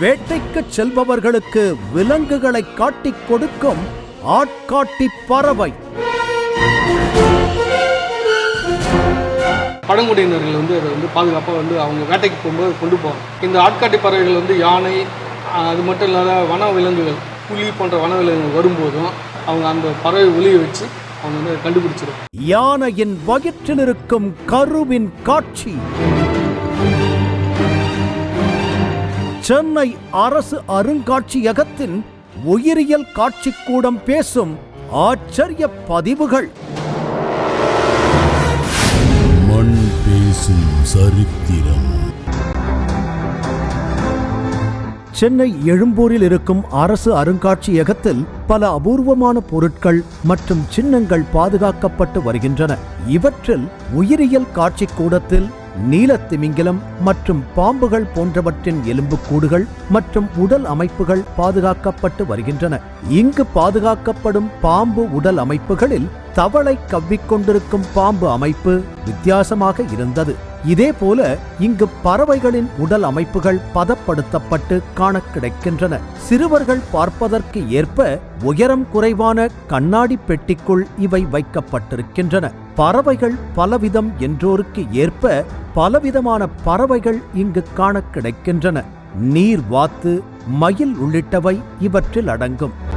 வேட்டைக்கு செல்பவர்களுக்கு விலங்குகளை காட்டிக் கொடுக்கும் ஆட்காட்டி பறவை. பழங்குடியினர்கள் வந்து அதை வந்து பாதுகாப்பாக வந்து அவங்க வேட்டைக்கு போகும்போது கொண்டு போவாங்க. இந்த ஆட்காட்டி பறவைகள் வந்து யானை அது மட்டும் இல்லாத வன விலங்குகள் புலி போன்ற வன விலங்குகள் வரும்போதும் அவங்க அந்த பறவை ஒலியை வச்சு அவங்க வந்து கண்டுபிடிச்சிடும் யானையின் வயிற்றில் இருக்கும் கருவின் காட்சி. சென்னை அரசு அருங்காட்சியகத்தின் உயிரியல் காட்சிக்கூடம் பேசும் ஆச்சரிய பதிவுகள். மண் பேசும் சரித்திரம். சென்னை எழும்பூரில் இருக்கும் அரசு அருங்காட்சியகத்தில் பல அபூர்வமான பொருட்கள் மற்றும் சின்னங்கள் பாதுகாக்கப்பட்டு வருகின்றன. இவற்றில் உயிரியல் காட்சிக்கூடத்தில் நீலத்திமிங்கிலம் மற்றும் பாம்புகள் போன்றவற்றின் எலும்புக்கூடுகள் மற்றும் உடல் அமைப்புகள் பாதுகாக்கப்பட்டு வருகின்றன. இங்கு பாதுகாக்கப்படும் பாம்பு உடல் அமைப்புகளில் தவளை கவ்விக்கொண்டிருக்கும் பாம்பு அமைப்பு வித்தியாசமாக இருந்தது. இதேபோல இங்கு பறவைகளின் உடல் அமைப்புகள் பதப்படுத்தப்பட்டு காண கிடைக்கின்றன. சிறுவர்கள் பார்ப்பதற்கு ஏற்ப உயரம் குறைவான கண்ணாடி பெட்டிக்குள் இவை வைக்கப்பட்டிருக்கின்றன. பறவைகள் பலவிதம் என்றோருக்கு ஏற்ப பலவிதமான பறவைகள் இங்கு காண கிடைக்கின்றன. நீர் வாத்து மயில் உள்ளிட்டவை இவற்றில் அடங்கும்.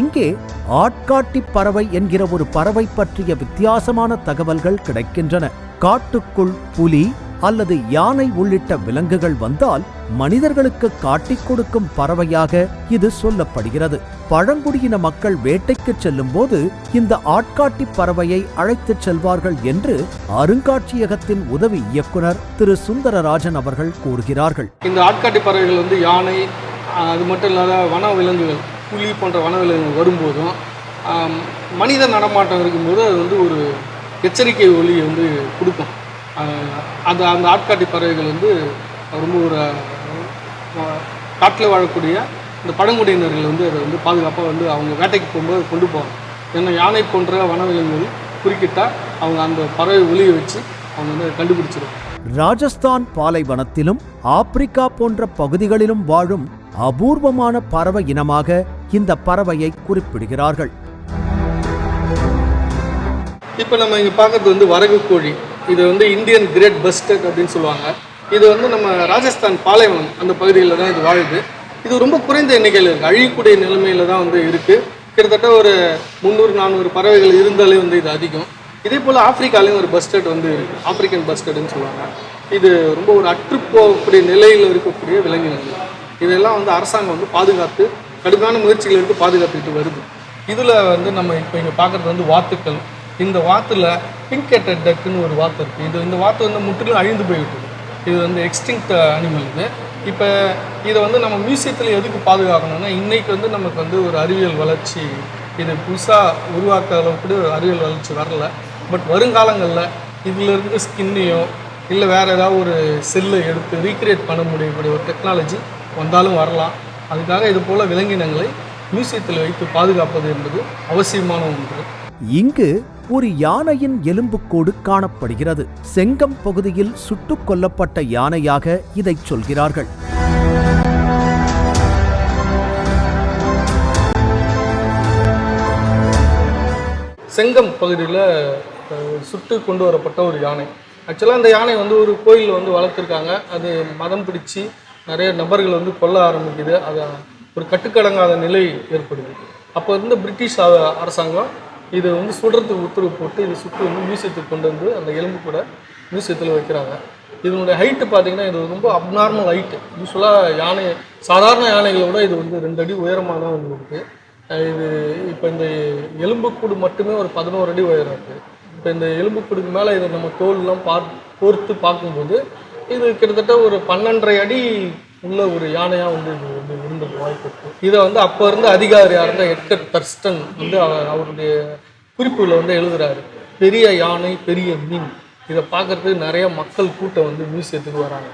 இங்கே ஆட்காட்டி பறவை என்கிற ஒரு பறவை பற்றிய வித்தியாசமான தகவல்கள் கிடைக்கின்றன. காட்டுக்குள் புலி அல்லது யானை உள்ளிட்ட விலங்குகள் வந்தால் மனிதர்களுக்கு காட்டிக் கொடுக்கும் பறவையாக இது சொல்லப்படுகிறது. பழங்குடியின மக்கள் வேட்டைக்கு செல்லும்போது இந்த ஆட்காட்டி பறவையை அழைத்துச் செல்வார்கள் என்று அருங்காட்சியகத்தின் உதவி இயக்குனர் திரு. சுந்தரராஜன் அவர்கள் கூறுகிறார்கள். இந்த ஆட்காட்டி பறவைகள் வந்து யானை அது மட்டும் இல்லாத வன விலங்குகள். புலி போன்ற வனவிலங்குகள் வரும்போதும் மனித நடமாட்டம் இருக்கும்போது அது வந்து ஒரு எச்சரிக்கை ஒலியை வந்து கொடுக்கும். அந்த அது அந்த ஆட்காட்டி பறவைகள் வந்து ரொம்ப ஒரு காட்டில் வாழக்கூடிய இந்த பழங்குடியினர்கள் வந்து அதை வந்து பாதுகாப்பாக வந்து அவங்க வேட்டைக்கு போகும்போது கொண்டு போவாங்க. ஏன்னா யானை போன்ற வனவிலங்குகள் குறுக்கிட்டால் அவங்க அந்த பறவை ஒலியை வச்சு அவங்க வந்து கண்டுபிடிச்சிருவாங்க. ராஜஸ்தான் பாலைவனத்திலும் ஆப்பிரிக்கா போன்ற பகுதிகளிலும் வாழும் அபூர்வமான பறவை இனமாக இந்த பறவையை குறிப்பிடுகிறார்கள். இப்போ நம்ம இங்கே பார்க்கறது வந்து வரகு கோழி. இது வந்து இந்தியன் கிரேட் பஸ்டட் அப்படின்னு சொல்லுவாங்க. இது வந்து நம்ம ராஜஸ்தான் பாலைவனம் அந்த பகுதியில் தான் இது வாழுது. இது ரொம்ப குறைந்த எண்ணிக்கையில் இருக்குது அழியக்கூடிய நிலைமையில தான் வந்து இருக்குது கிட்டத்தட்ட ஒரு முந்நூறு நானூறு பறவைகள் இருந்தாலே வந்து இது அதிகம். இதே போல் ஆப்பிரிக்காலையும் ஒரு பஸ்டட் வந்து இருக்குது ஆப்பிரிக்கன் பஸ்டட்னு சொல்லுவாங்க. இது ரொம்ப ஒரு அற்றுப்போகக்கூடிய நிலையில் இருக்கக்கூடிய விலங்கினங்கள். இதெல்லாம் வந்து அரசாங்கம் வந்து பாதுகாத்து கடுமையான முயற்சிகள் எடுத்து பாதுகாத்துக்கிட்டு வருது. இதில் வந்து நம்ம இப்போ இங்கே பார்க்குறது வந்து வாத்துக்கள். இந்த வாத்தில் பிங்கெட்டட் டக்குன்னு ஒரு வாத்து இருக்குது இது இந்த வாத்து வந்து முற்றிலும் அழிந்து போய்விட்டது. இது வந்து எக்ஸ்டிங்க்ட் அனிமல் இது. இப்போ இதை வந்து நம்ம மியூசியத்தில் எதுக்கு பாதுகாக்கணும்னா இன்றைக்கி வந்து நமக்கு வந்து ஒரு அறிவியல் வளர்ச்சி இது புதுசாக உருவாக்க அளவுக்கு கூட ஒரு அறிவியல் வளர்ச்சி வரல. பட் வருங்காலங்களில் இதிலிருந்து ஸ்கின்னையோ இல்லை வேறு ஏதாவது ஒரு செல்லை எடுத்து ரீக்ரியேட் பண்ண முடியக்கூடிய ஒரு டெக்னாலஜி வந்தாலும் வரலாம். அதுக்காக இது போல் விலங்கினங்களை மியூசியத்தில் வைத்து பாதுகாப்பது என்பது அவசியமான ஒன்று. இங்கு ஒரு யானையின் எலும்புக்கூடு காணப்படுகிறது. செங்கம் பகுதியில் சுட்டுக் கொல்லப்பட்ட யானையாக இதைச் சொல்கிறார்கள். செங்கம் பகுதியில் சுட்டு கொண்டு வரப்பட்ட ஒரு யானை. ஆக்சுவலாக அந்த யானை வந்து ஒரு கோயிலில் வந்து வளர்த்துருக்காங்க. அது மதம் பிடிச்சி நிறைய நபர்கள் வந்து கொல்ல ஆரம்பிக்குது. அதை ஒரு கட்டுக்கடங்காத நிலை ஏற்படுது. அப்போ இருந்த பிரிட்டிஷ் அரசாங்கம் இது வந்து சுடுறதுக்கு உத்தரவு போட்டு இது சுட்டு வந்து மியூசியத்துக்கு கொண்டு வந்து அந்த எலும்பு கூட மியூசியத்தில் வைக்கிறாங்க. இதனுடைய ஹைட்டு பார்த்தீங்கன்னா இது ரொம்ப அப்நார்மல் ஹைட்டு யூஸ்வலாக யானை சாதாரண யானைகளை விட இது வந்து ரெண்டு அடி உயரமாக தான் வந்து இருக்குது இது இப்போ இந்த எலும்புக்கூடு மட்டுமே ஒரு பதினோரு அடி உயரம் இருக்குது இப்போ இந்த எலும்புக்கூடுக்கு மேலே இதை நம்ம தோல்லாம் பார் போர்த்து பார்க்கும்போது இது கிட்டத்தட்ட ஒரு பன்னெண்டரை அடி உள்ள ஒரு யானையாக வந்து இது வந்து இருந்தது வாய்ப்பு இருக்குது இதை வந்து அப்போ இருந்த அதிகாரியாக இருந்த எட்கர் தர்ஸ்டன் வந்து அவர் அவருடைய குறிப்புகளை வந்து எழுதுகிறாரு பெரிய யானை பெரிய மீன். இதை பார்க்கறதுக்கு நிறைய மக்கள் கூட்டம் வந்து மியூசியத்துக்கு வராங்க.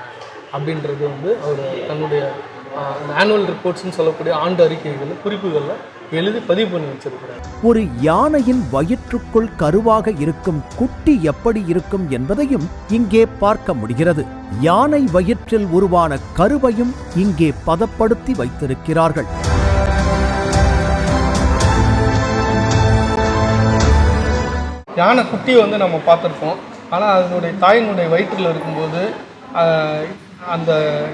அப்படின்றது வந்து அவர் தன்னுடைய ஆனுவல் ரிப்போர்ட்ஸ்னு சொல்லக்கூடிய ஆண்டு அறிக்கைகள் குறிப்புகளில் எழுதி பதிவு பண்ணி வச்சிருக்கிறார். ஒரு யானையின் வயிற்றுக்குள் கருவாக இருக்கும் குட்டி எப்படி இருக்கும் என்பதையும் இங்கே பார்க்க முடிகிறது. யானை வயிற்றில் உருவான கருவையும் இங்கே பதப்படுத்தி வைத்திருக்கிறார்கள். யானை குட்டியை வந்து நம்ம பார்த்துருப்போம். ஆனால் அதனுடைய தாயினுடைய வயிற்றில் இருக்கும்போது அந்த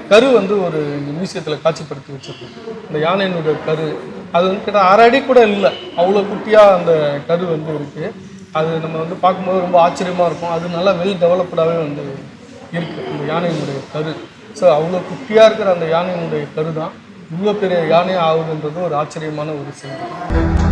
கரு வந்து ஒரு மியூசியத்தில் காட்சிப்படுத்தி வச்சிருக்கோம். இந்த யானையினுடைய கரு அது வந்து கிட்ட அரை அடி கூட இல்லை. அவ்வளோ குட்டியாக அந்த கரு வந்து இருக்குது அது நம்ம வந்து பார்க்கும்போது ரொம்ப ஆச்சரியமாக இருக்கும். அது நல்லா வெல் டெவலப்டாகவே வந்து இருக்குது அந்த யானையினுடைய கரு. ஸோ அவ்வளோ குட்டியாக இருக்கிற அந்த யானையினுடைய கரு தான் இவ்வளோ பெரிய யானை ஆகுதுன்றது ஒரு ஆச்சரியமான ஒரு செய்தி.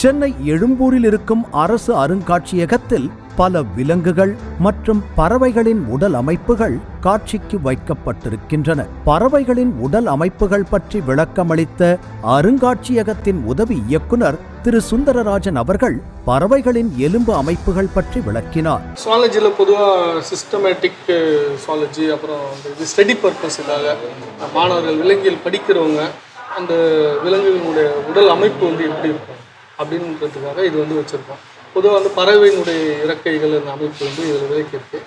சென்னை எழும்பூரில் இருக்கும் அரசு அருங்காட்சியகத்தில் பல விலங்குகள் மற்றும் பறவைகளின் உடல் அமைப்புகள் காட்சிக்கு வைக்கப்பட்டிருக்கின்றன. பறவைகளின் உடல் அமைப்புகள் பற்றி விளக்கமளித்த அருங்காட்சியகத்தின் உதவி இயக்குனர் திரு. சுந்தரராஜன் அவர்கள் பறவைகளின் எலும்பு அமைப்புகள் பற்றி விளக்கினார். சுவாலஜியில் பொதுவாக சிஸ்டமேட்டிக் சுவாலஜி அப்புறம் இந்த இது ஸ்டடி மாணவர்கள் விலங்கியல் படிக்கிறவங்க அந்த விலங்குகளுடைய உடல் அமைப்பு வந்து எப்படி இருக்கும்? அப்படின்றதுக்காக இது வந்து வச்சுருக்கோம். பொதுவாக வந்து பறவையினுடைய இறக்கைகள் அந்த அமைப்பு வந்து இதில் இருக்குது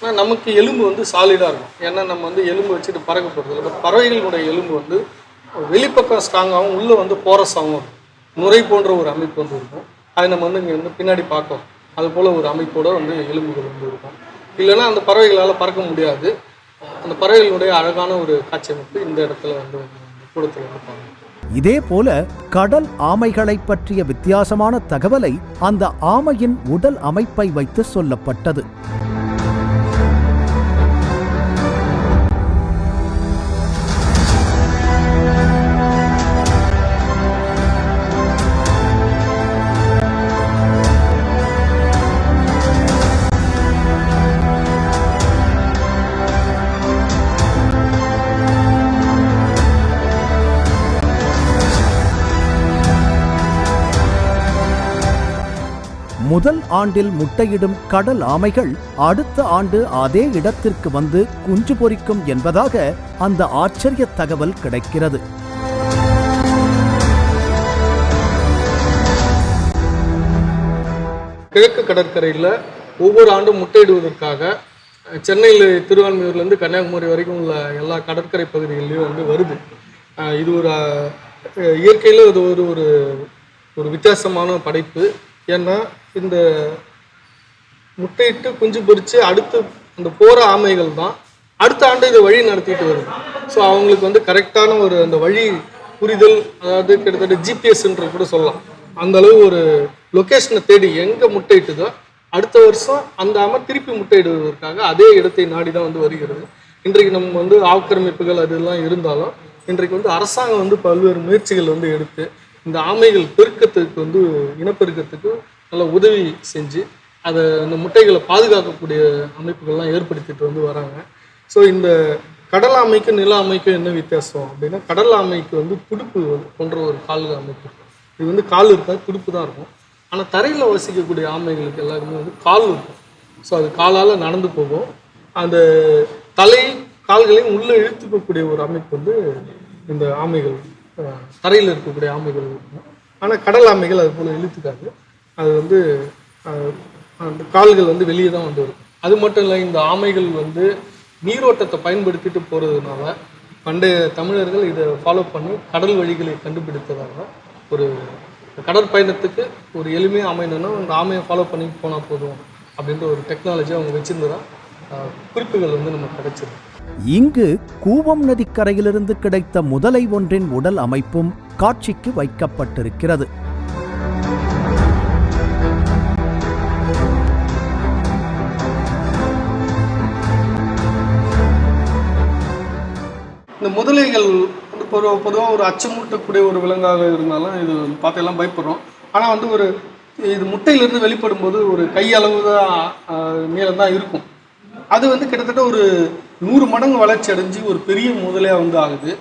ஆனால் நமக்கு எலும்பு வந்து சாலிடாக இருக்கும் ஏன்னா நம்ம வந்து எலும்பு வச்சுட்டு பறக்க போகிறது இல்லை. பட் பறவைகளுடைய எலும்பு வந்து வெளிப்பக்கம் ஸ்ட்ராங்காகவும் உள்ளே வந்து போரஸாகவும் இருக்கும். நுரை போன்ற ஒரு அமைப்பு வந்து இருக்கும். அதை நம்ம வந்து இங்கே வந்து பின்னாடி பார்க்கலாம் அது போல் ஒரு அமைப்போடு வந்து எலும்புகள் வந்து இருக்கும். இல்லைன்னா அந்த பறவைகளால் பறக்க முடியாது. அந்த பறவைகளுடைய அழகான ஒரு காட்சி அமைப்பு இந்த இடத்துல வந்து கூடத்தில் வந்து பார்க்கணும். இதே போல கடல் ஆமைகளை பற்றிய வித்தியாசமான தகவலை அந்த ஆமையின் உடல் அமைப்பை வைத்து சொல்லப்பட்டது. முதல் ஆண்டில் முட்டையிடும் கடல் ஆமைகள் அடுத்த ஆண்டு அதே இடத்திற்கு வந்து குஞ்சு பொரிக்கும் என்பதாக அந்த ஆச்சரிய தகவல் கிடைக்கிறது. கிழக்கு கடற்கரையில் ஒவ்வொரு ஆண்டும் முட்டையிடுவதற்காக சென்னையில் திருவான்மையூர்லேருந்து கன்னியாகுமரி வரைக்கும் உள்ள எல்லா கடற்கரை பகுதிகளிலையும் வந்து வருது. இது ஒரு இயற்கையில் இது ஒரு ஒரு ஒரு வித்தியாசமான படைப்பு. ஏன்னா இந்த முட்டையிட்டு குஞ்சு பொறித்து அடுத்து அந்த போகிற ஆமைகள் தான். அடுத்த ஆண்டு இதை வழி நடத்திட்டு வருது. ஸோ அவங்களுக்கு வந்து கரெக்டான ஒரு அந்த வழி புரிதல் அதாவது கிட்டத்தட்ட ஜிபிஎஸ்ன்ற கூட சொல்லலாம். அந்த அளவு ஒரு லொக்கேஷனை தேடி எங்கே முட்டையிட்டுதோ அடுத்த வருஷம் அந்த ஆமை திருப்பி முட்டையிடுவதற்காக அதே இடத்தை நாடி தான் வந்து வருகிறது. இன்றைக்கு நம்ம வந்து ஆக்கிரமிப்புகள் அதெல்லாம் இருந்தாலும் இன்றைக்கு வந்து அரசாங்கம் வந்து பல்வேறு முயற்சிகள் வந்து எடுத்து இந்த ஆமைகள் பெருக்கத்துக்கு வந்து இனப்பெருக்கத்துக்கு நல்ல உதவி செஞ்சு அதை அந்த முட்டைகளை பாதுகாக்கக்கூடிய அமைப்புகள்லாம் ஏற்படுத்திட்டு வந்து வராங்க. ஸோ இந்த கடல் ஆமைக்கும் நில அமைக்கும் என்ன வித்தியாசம் அப்படின்னா கடல் ஆமைக்கு வந்து துடுப்பு போன்ற ஒரு கால் அமைப்பு இருக்கும். இது வந்து கால் இருக்காது துடுப்பு தான் இருக்கும். ஆனால் தரையில் வசிக்கக்கூடிய ஆமைகளுக்கு எல்லாருமே வந்து கால் இருக்கும். ஸோ அது காலால் நடந்து போகும். அந்த தலை கால்களையும் உள்ளே இழுத்துக்கக்கூடிய ஒரு அமைப்பு வந்து இந்த ஆமைகள். தரையில் இருக்கக்கூடிய ஆமைகள். ஆனால் கடல் ஆமைகள் அது போல் இழுத்துக்காது. அது வந்து அந்த கால்கள் வந்து வெளியே தான் வந்து இருக்கும். அது மட்டும் இல்லை இந்த ஆமைகள் வந்து நீரோட்டத்தை பயன்படுத்திட்டு போகிறதுனால பண்டைய தமிழர்கள் இதை ஃபாலோ பண்ணி கடல் வழிகளை கண்டுபிடித்ததாக ஒரு கடற்பயணத்துக்கு ஒரு எளிமையாக அமையணும்னா அந்த ஆமையை ஃபாலோ பண்ணி போனால் போதும் அப்படின்ற ஒரு டெக்னாலஜி அவங்க வச்சிருந்ததா குறிப்புகள் வந்து நமக்கு கிடச்சிருக்கு இங்கு கூவம் நதிக்கரையிலிருந்து கிடைத்த முதலை ஒன்றின் உடல் அமைப்பும் காட்சிக்கு வைக்கப்பட்டிருக்கிறது. இந்த முதலைகள் வந்து பொதுவாக ஒரு அச்சமூட்டக்கூடிய ஒரு விலங்காக இருந்தாலும் இது பார்த்து எல்லாம் பயப்படுறோம். ஆனால் வந்து ஒரு இது முட்டையிலிருந்து வெளிப்படும் போது ஒரு கையளவு தான் ஆஹ், நீளம் தான் இருக்கும். அது வந்து கிட்டத்தட்ட ஒரு நூறு மடங்கு வளர்ச்சி அடைஞ்சு ஒரு பெரிய முதலையாக வந்து ஆகுது.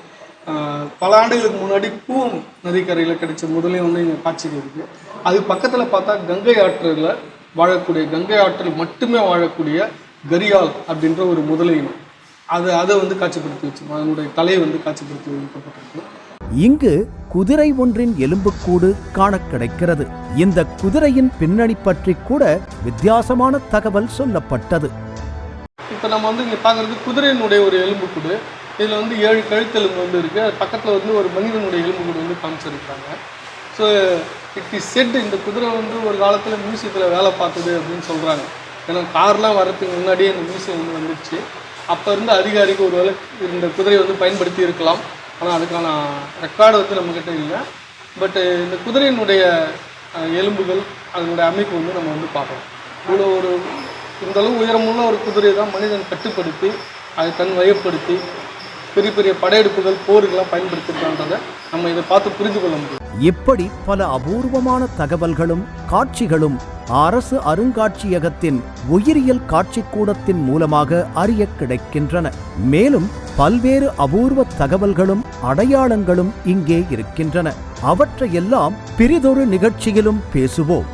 பல ஆண்டுகளுக்கு முன்னாடி கூவம் நதிக்கரையில் கிடைச்ச முதலே வந்து இங்கே காட்சிக்கு இருக்குது அது பக்கத்தில் பார்த்தா கங்கை ஆற்றில் வாழக்கூடிய கங்கை ஆற்றில் மட்டுமே வாழக்கூடிய கரியால் அப்படின்ற ஒரு முதலையினம் அதை அதை வந்து காட்சிப்படுத்தி வச்சு அதனுடைய தலையை வந்து காட்சிப்படுத்தி வைக்கப்பட்டிருக்கு. இங்கு குதிரை ஒன்றின் எலும்புக்கூடு காண கிடைக்கிறது. இந்த குதிரையின் பின்னணி பற்றி கூட வித்தியாசமான தகவல் சொல்லப்பட்டது. இப்போ நம்ம வந்து இங்கே பார்க்குறது குதிரையினுடைய ஒரு எலும்புக்கூடு இதில் வந்து ஏழு கழுத்தெலும்பு வந்து இருக்குது அது பக்கத்தில் வந்து ஒரு மனிதனுடைய எலும்புக்கூடு வந்து காமிச்சிருக்காங்க. ஸோ இட் இஸ் செட் இந்த குதிரை வந்து ஒரு காலத்தில் மியூசியத்தில் வேலை பார்த்தது அப்படின்னு சொல்கிறாங்க ஏன்னா கார்லாம் வர்றதுக்கு முன்னாடியே இந்த மியூசியம் வந்து வந்துருச்சு. அப்போ இருந்த அதிகாரிக்கு ஒரு வேளை இந்த குதிரையை வந்து பயன்படுத்தி இருக்கலாம். ஆனால் அதுக்கான ரெக்கார்டு வந்து நம்மக்கிட்ட இல்லை. பட்டு இந்த குதிரையினுடைய எலும்புகள் அதனுடைய அமைப்பு வந்து நம்ம வந்து பார்க்கலாம் இவ்வளோ ஒரு இந்தளவு உயரமுள்ள ஒரு குதிரையை தான் மனிதன் கட்டுப்படுத்தி அதை தன் வயப்படுத்தி பெரிய பெரிய படையெடுப்புகள் போருக்கெல்லாம் பயன்படுத்திருக்கான்றதை நம்ம இதை பார்த்து புரிந்து கொள்ள முடியும். இப்படி பல அபூர்வமான தகவல்களும் காட்சிகளும் அரசு அருங்காட்சியகத்தின் உயிரியல் காட்சிக்கூடத்தின் மூலமாக அறிய கிடைக்கின்றன. மேலும் பல்வேறு அபூர்வ தகவல்களும் அடையாளங்களும் இங்கே இருக்கின்றன. அவற்றையெல்லாம் பிரிதொரு நிகழ்ச்சியிலும் பேசுவோம்.